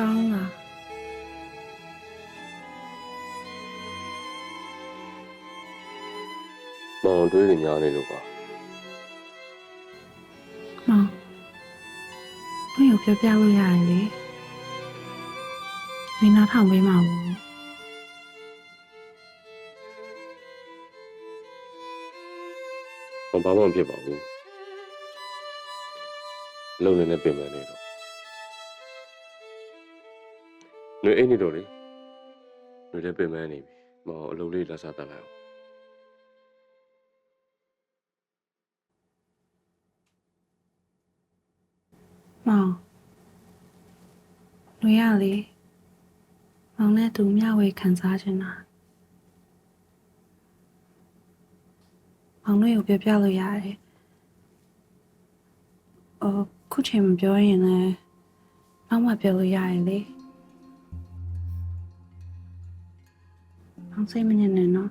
ကောင်းလားမောင်တွေးနေများနေလို့ပါမောင်တို့ရပြောပြလို့ရတယ်လေမင်းနားထောင်ပေးမှာဘူး။ဘာမှမဖြစ်ပါဘူး။လုံနေနဲ့ပြင်ပန်းနေတော့။ နေအိမ်နေတော့လေ။နေလည်းပြင်ပန်းနေပြီ။မောင်အလုပ်လေးလက်စားတက်လိုက်အောင်မောင်လူရလေမောင်နဲ့သူမျှဝေခံစားချင်တာမောင်တို့ရပြောပြလို့ရတယ်အော်ခုချိန်မပြောရင်လည်းနောက်မှပြောလို့ရတယ်လေ အောင်စိတ်မညစ်နဲ့နော်